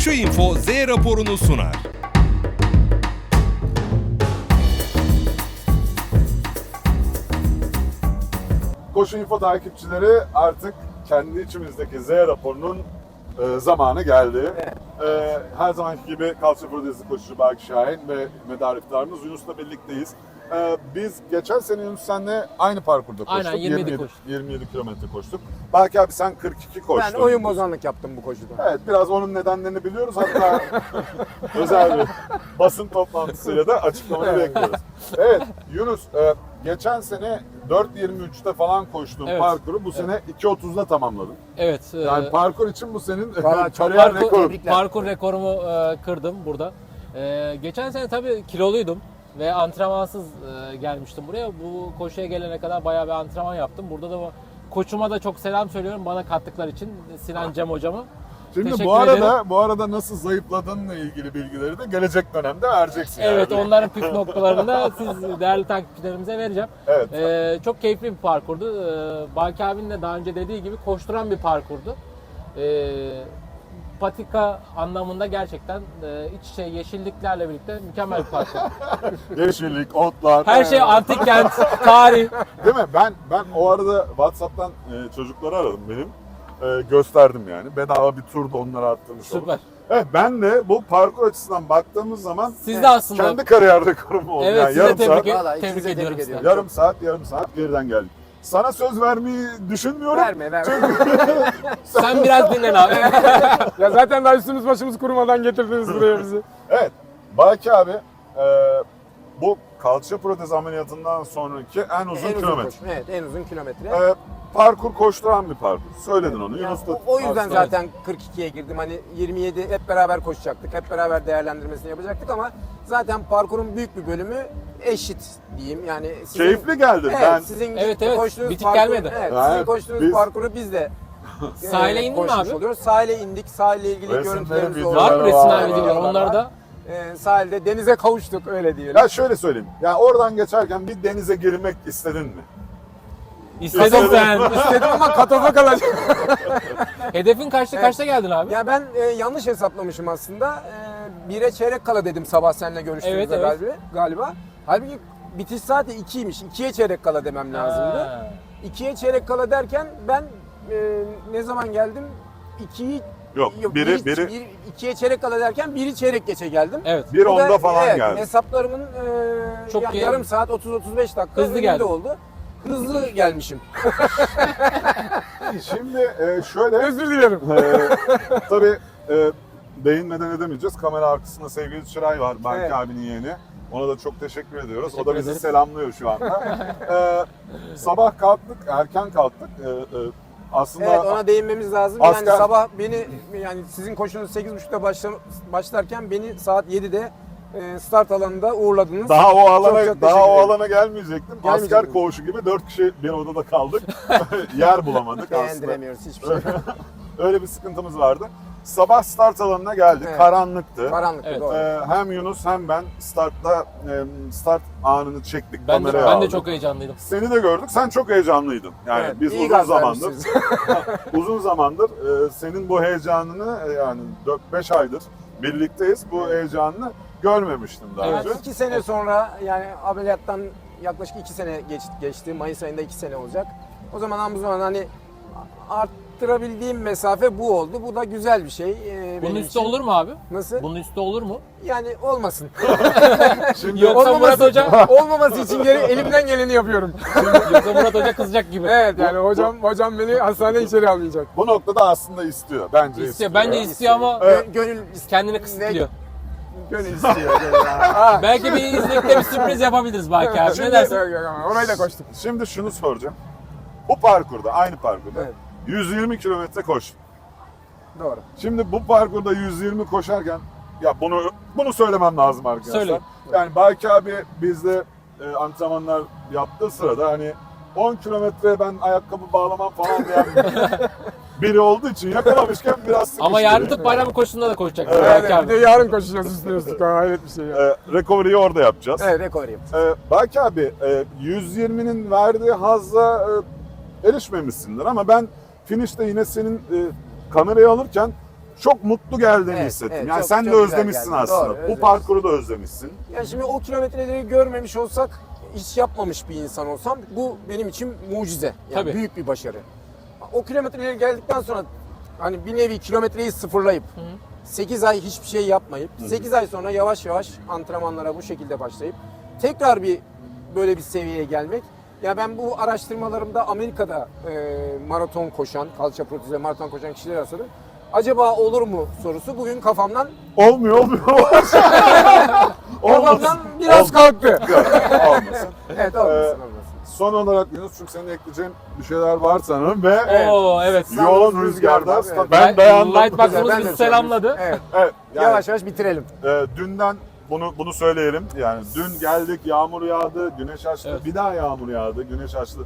Koşu Info Z raporunu sunar. Koşu Info takipçileri artık kendi içimizdeki Z raporunun e, zamanı geldi. E, her zamanki gibi Kalça Prodesi koşucu Baki Şahin ve medariftarımız Yunus'la birlikteyiz. E, biz geçen sene Yunus senle aynı parkurda koştuk. Aynen, 27 koştuk. 27 kilometre koştuk. Belki abi sen 42 koştun. Ben oyun bozanlık yaptım bu koşuda. Evet biraz onun nedenlerini biliyoruz. Hatta özel bir basın toplantısıyla da açıklamayı bekliyoruz. Evet Yunus e, geçen sene 4.23'te falan koştuğun Evet. parkuru bu sene 2.30'da tamamladın. Evet. e, Yani parkur için bu senin kariyer parkur, rekoru. Parkur rekorumu e, kırdım burada. E, geçen sene tabii kiloluydum ve antrenmansız e, gelmiştim buraya. Bu koşuya gelene kadar bayağı bir antrenman yaptım. Burada da koçuma da çok selam söylüyorum bana kattıkları için Sinan Cem hocama. Şimdi Teşekkür bu arada ederim. bu arada nasıl zayıfladığınla ilgili bilgileri de gelecek dönemde vereceksin. Evet yani. onların püf noktalarını da siz değerli takipçilerimize vereceğim. Evet. E, çok keyifli bir parkurdu. E, Baki abinin de daha önce dediği gibi koşturan bir parkurdu. E, patika anlamında gerçekten e, iç içe yeşilliklerle birlikte mükemmel bir parkur. Yeşillik, otlar. Her şey antik kent, tarih. Değil mi? Ben ben o arada WhatsApp'tan e, çocukları aradım benim. E, gösterdim yani. Bedava bir tur da onlara attırmış oldum. Süper. Evet ben de bu parkur açısından baktığımız zaman Siz de aslında kendi kariyer rekorum oldu. Evet, yani size yarım tebrik saat, Tebrik tebrik ediyorum ediyorum. sizi. yarım saat, yarım saat geriden geldik. Sana söz vermeyi düşünmüyorum. Verme verme. sen biraz dinlen abi. ya zaten daha üstümüz başımız kurumadan getirdiniz buraya bizi. Evet, Baki abi e, bu kalça protez ameliyatından sonraki en uzun en uzun kilometre. koşu. Evet en uzun kilometre. E, parkur koşturan bir parkur. Söyledin onu. Ya, Yunus da o, o yüzden aslında- zaten 42'ye girdim. Hani 27 hep beraber koşacaktık. Hep beraber değerlendirmesini yapacaktık ama zaten parkurun büyük bir bölümü eşit diyeyim. Yani sizin, Keyifli geldi. Evet, ben sizin Evet, evet. koştuğunuz Bitik parkur- gelmedi. Evet, Evet, sizin koştuğunuz biz- parkuru biz de e, Sahile indin mi koşmuş abi? Oluyoruz. Sahile indik. Sahile ilgili Resimleri, görüntülerimiz oldu. videoları Var mı var, resimler var, videolar var. onlar da? E, sahilde denize kavuştuk öyle diyelim. ya şöyle söyleyeyim. Ya oradan geçerken bir denize girmek istedin mi? İstedim sen. İstedim ama katofa kalacak. Hedefin kaçta kaçta geldin abi? Ya ben e, yanlış hesaplamışım aslında. E, bire çeyrek kala dedim sabah seninle görüştüğümüzde Evet, evet. galiba, galiba. Halbuki bitiş saati 2'ymiş. 2'ye çeyrek kala demem lazımdı. Ha. 2'ye çeyrek kala derken ben e, ne zaman geldim? 2'yi Yok, biri- biri- 2'ye çeyrek kala derken biri çeyrek geçe geldim. Evet. Bir Bu da, onda falan evet, geldi. Hesaplarımın e, Çok ya- iyi. yarım saat 30-35 dakika Hızlı önünde geldi. oldu. Hızlı gelmişim. Şimdi e, şöyle Özür dilerim. e, tabii e, değinmeden edemeyeceğiz. Kamera arkasında sevgili Çıray var. Baki Evet. abinin yeğeni. Ona da çok teşekkür ediyoruz. o Teşekkür da bizi ederiz. selamlıyor şu anda. e, sabah kalktık, erken kalktık. E, e, aslında Evet ona değinmemiz lazım. Asker- Yani sabah beni yani sizin koşunuz 8.30'da başla, başlarken beni saat 7'de e, start alanında uğurladınız. Daha o alana Çok çok daha o alana gelmeyecektim. Gelmeyecektim. Asker koğuşu gibi dört kişi bir odada kaldık. Yer bulamadık aslında. Beğendiremiyoruz hiçbir şey. Öyle bir sıkıntımız vardı. Sabah start alanına geldik. Evet. Karanlıktı. Karanlık Evet. doğru. Ee, hem Yunus hem ben startta e, start anını çektik. Ben de, kameraya ben de çok heyecanlıydım. Seni de gördük. Sen çok heyecanlıydın. Yani Evet, biz uzun zamandır uzun zamandır e, senin bu heyecanını e, yani 4-5 aydır birlikteyiz. Bu heyecanını görmemiştim daha Evet. önce. İki sene sonra yani ameliyattan yaklaşık iki sene geç, geçti. Mayıs ayında iki sene olacak. O zaman bu zaman hani arttırabildiğim mesafe bu oldu. Bu da güzel bir şey. e, Bunun benim üstü için. olur mu abi? Nasıl? Bunun üstü olur mu? Yani olmasın. Şimdi Yoksa Murat Hoca olmaması için geri elimden geleni yapıyorum. yoksa Murat Hoca kızacak gibi. Evet yani hocam hocam beni hastaneye içeri almayacak. bu noktada aslında istiyor. Bence İstiyor. Bence istiyor ama Evet. Gö- Gönül kendini kısıtlıyor. Gönül istiyor. gönül. Belki bir izlekte bir sürpriz yapabiliriz belki abi. Ne Şimdi- dersin? Orayı da koştum. Şimdi şunu soracağım. Bu parkurda, aynı parkurda Evet. 120 kilometre koş. Doğru. Şimdi bu parkurda 120 koşarken ya bunu bunu söylemem lazım arkadaşlar. Söyle. Yani Baki abi bizde e, antrenmanlar yaptığı sırada hani 10 kilometre ben ayakkabı bağlamam falan diyen biri olduğu için yakalamışken biraz sıkıştı. Ama yarın tıp bayramı koşusunda da koşacak. Evet, belki Evet, abi. bir de yarın koşacağız üstüne üstlük. Ha, Hayret bir şey ya. E, recovery'yi orada yapacağız. Evet rekor. E, Baki abi e, 120'nin verdiği hazza e, erişmemişsindir ama ben finişte yine senin e, kamerayı alırken çok mutlu geldiğini Evet, hissettim. evet, yani çok- sen de çok güzel özlemişsin geldi. aslında. Doğru, Bu özlemişim. parkuru da özlemişsin. Yani şimdi o kilometreleri görmemiş olsak, hiç yapmamış bir insan olsam bu benim için mucize. Yani Tabii. büyük bir başarı. O kilometreleri geldikten sonra hani bir nevi kilometreyi sıfırlayıp 8 ay hiçbir şey yapmayıp 8 ay sonra yavaş yavaş antrenmanlara bu şekilde başlayıp tekrar bir böyle bir seviyeye gelmek. Ya ben bu araştırmalarımda Amerika'da e, maraton koşan, kalça protezle maraton koşan kişiler arasında acaba olur mu sorusu bugün kafamdan Olmuyor, olmuyor. kafamdan biraz kalktı. Olmasın. evet olmasın Ee, olmasın. Son olarak Yunus çünkü senin ekleyeceğin bir şeyler var sanırım ve Evet. Oo evet. yoğun Rüzgar rüzgarda evet. ben dayandım. Lightbox'ımız Ben de bizi selamladı. Evet. Evet, yani, Yavaş yavaş bitirelim. e, dünden bunu bunu söyleyelim. Yani dün geldik, yağmur yağdı, güneş açtı, Evet. bir daha yağmur yağdı, güneş açtı.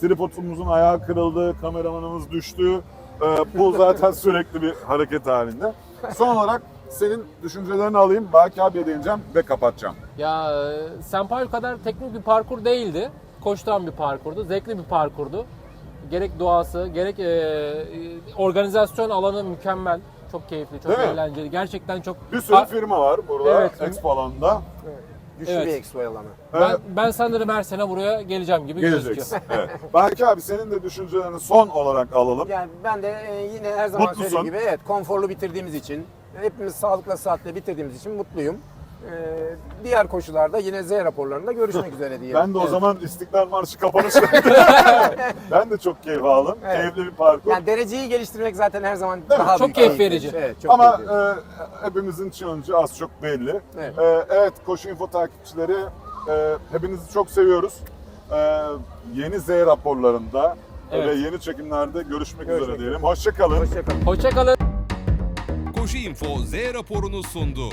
Tripodumuzun ayağı kırıldı, kameramanımız düştü. E, bu zaten sürekli bir hareket halinde. Son olarak senin düşüncelerini alayım. Baki abiye değineceğim ve kapatacağım. Ya e. Paul kadar teknik bir parkur değildi. Koşturan bir parkurdu. Zevkli bir parkurdu. Gerek doğası, gerek e, e, organizasyon alanı mükemmel. Çok keyifli, çok Değil mi? eğlenceli. Gerçekten çok... Bir sürü firma var burada Evet. Expo alanında. Güçlü Evet. bir expo alanı. Ben, Ee, ben sanırım her sene buraya geleceğim gibi Geleceksin. gözüküyor. evet. Belki abi senin de düşüncelerini son olarak alalım. Yani ben de e, yine her zaman Mutlusun. söylediğim gibi evet konforlu bitirdiğimiz için, hepimiz sağlıkla saatle bitirdiğimiz için mutluyum. Ee, diğer koşularda yine Z raporlarında görüşmek üzere diyelim. Ben de o Evet. zaman İstiklal Marşı kapanışı. ben de çok keyif aldım. Evet. Keyifli bir parkur. Yani dereceyi geliştirmek zaten her zaman daha Çok büyük keyif keyif verici. Evet, çok Ama keyif verici. e, hepimizin challenge az çok belli. Evet. E, evet Koşu Info takipçileri e, hepinizi çok seviyoruz. E, yeni Z raporlarında Evet. ve yeni çekimlerde görüşmek, Görüşmek üzere üzere. diyelim. Hoşçakalın. Hoşçakalın. Hoşçakalın. Koşu Info Z raporunu sundu.